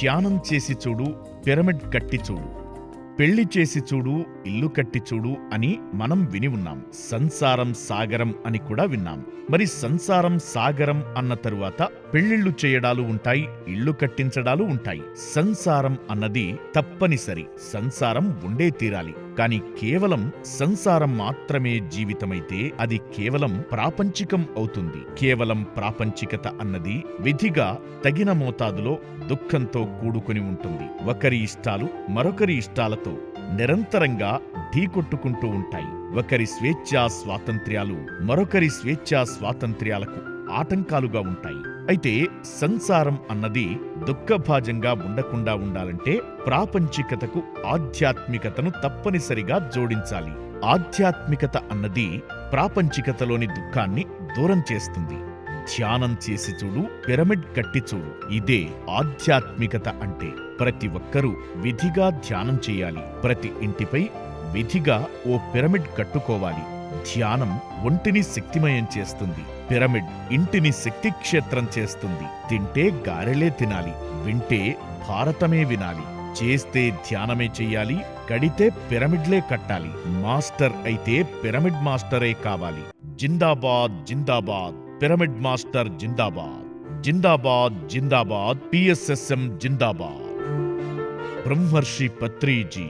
ధ్యానం చేసి చూడు పిరమిడ్ కట్టి చూడు పెళ్ళి చేసి చూడు ఇల్లు కట్టి చూడు అని మనం విని ఉన్నాం. సంసారం సాగరం అని కూడా విన్నాం. మరి సంసారం సాగరం అన్న తరువాత పెళ్ళిళ్ళు చేయడాలు ఉంటాయి ఇల్లు కట్టించడాలు ఉంటాయి. సంసారం అన్నది తప్పనిసరి. సంసారం ఉండే తీరాలి. కాని కేవలం సంసారం మాత్రమే జీవితమైతే అది కేవలం ప్రాపంచికం అవుతుంది. కేవలం ప్రాపంచికత అన్నది విధిగా తగిన మోతాదులో దుఃఖంతో కూడుకుని ఉంటుంది. ఒకరి ఇష్టాలు మరొకరి ఇష్టాలతో నిరంతరంగా ఢీకొట్టుకుంటూ ఉంటాయి. ఒకరి స్వేచ్ఛా స్వాతంత్ర్యాలు మరొకరి స్వేచ్ఛా స్వాతంత్ర్యాలకు ఆటంకాలుగా ఉంటాయి. అయితే సంసారం అన్నది దుఃఖభాజంగా ఉండకుండా ఉండాలంటే ప్రాపంచికతకు ఆధ్యాత్మికతను తప్పనిసరిగా జోడించాలి. ఆధ్యాత్మికత అన్నది ప్రాపంచికతలోని దుఃఖాన్ని దూరం చేస్తుంది. ధ్యానం చేసి చూడు పిరమిడ్ కట్టి చూడు. ఇదే ఆధ్యాత్మికత అంటే ప్రతి ఒక్కరూ విధిగా ధ్యానం చేయాలి. ప్రతి ఇంటిపై విధిగా ఓ పిరమిడ్ కట్టుకోవాలి. ధ్యానం ఒంటిని శక్తిమయం చేస్తుంది. పిరమిడ్ ఇంటిని శక్తి క్షేత్రం చేస్తుంది. తింటే గారెలే తినాలి వింటే భారతమే వినాలి. చేస్తే ధ్యానమే చెయ్యాలి కడితే పిరమిడ్లే కట్టాలి. మాస్టర్ అయితే పిరమిడ్ మాస్టరే కావాలి. జిందాబాద్ జిందాబాద్ పిరమిడ్ మాస్టర్ జిందాబాద్. జిందాబాద్ జిందాబాద్ పిఎస్ఎస్ఎం జిందాబాద్. బ్రహ్మర్షి పత్రిజీ.